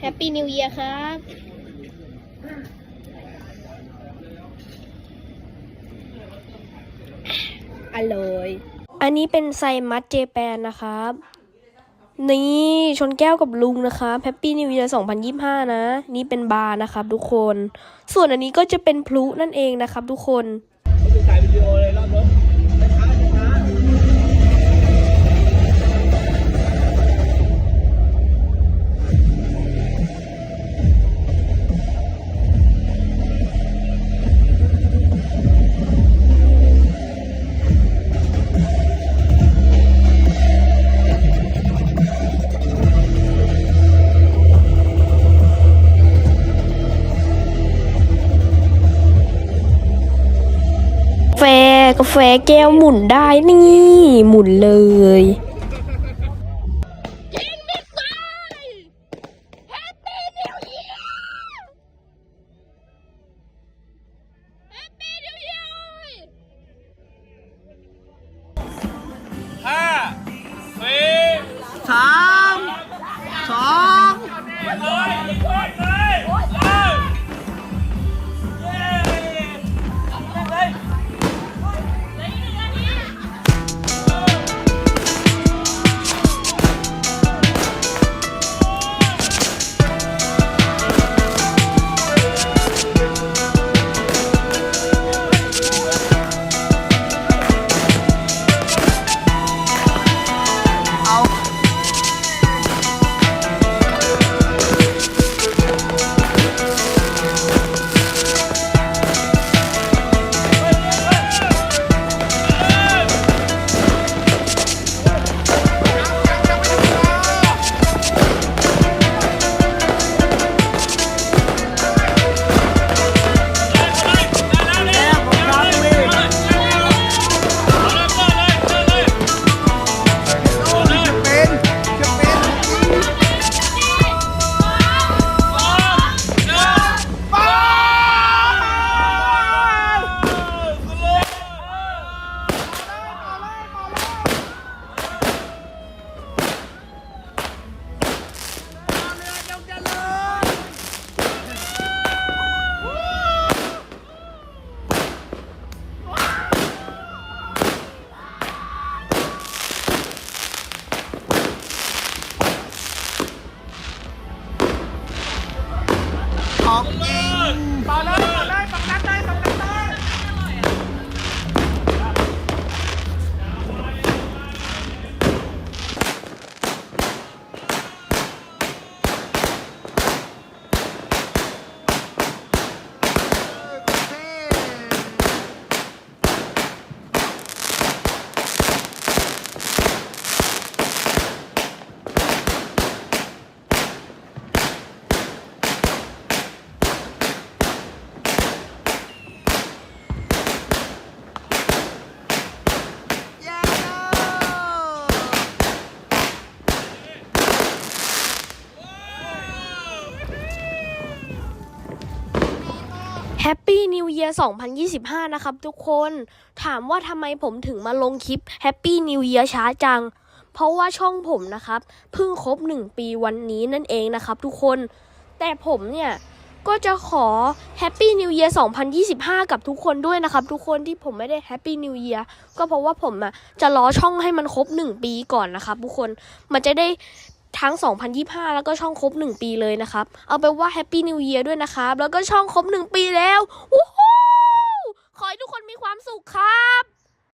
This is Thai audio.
แฮปปี้นิวเยียร์ครับ อร่อย อันนี้เป็นไซมัสเจแปนนะครับ นี่ชนแก้วกับลุงนะครับแฮปปี้นิว e ยร์2025 นะ นี่เป็นบาร์นะครับทุกคน ส่วนอันนี้ก็จะเป็นพลุนั่นเองนะครับทุกคนถ่ายวิดีโอเลยรอบรถ กาแฟแก้วหมุนได้นี่ หมุนเลยห้าสี่สามสอง แฮปปี้นิวเยียร์2025 นะครับทุกคน ถามว่าทำไมผมถึงมาลงคลิปแฮปปี้นิวเยียร์ช้าจัง เพราะว่าช่องผมนะครับ เพิ่งครบ 1 ปีวันนี้นั่นเองนะครับทุกคน แต่ผมเนี่ย ก็จะขอแฮปปี้นิวเยียร์2025 กับทุกคนด้วยนะครับ ทุกคนที่ผมไม่ได้แฮปปี้นิวเยียร์ก็เพราะว่าผมอะจะรอช่องให้มันครบ 1 ปีก่อนนะครับทุกคน มันจะได้ ทั้ง 2025 แล้วก็ช่องครบ 1 ปีเลยนะครับ เอาไปว่าแฮปปี้นิวเยียร์ด้วยนะครับ แล้วก็ช่องครบ 1 ปีแล้ววู้ฮู้ขอให้ทุกคนมีความสุขครับ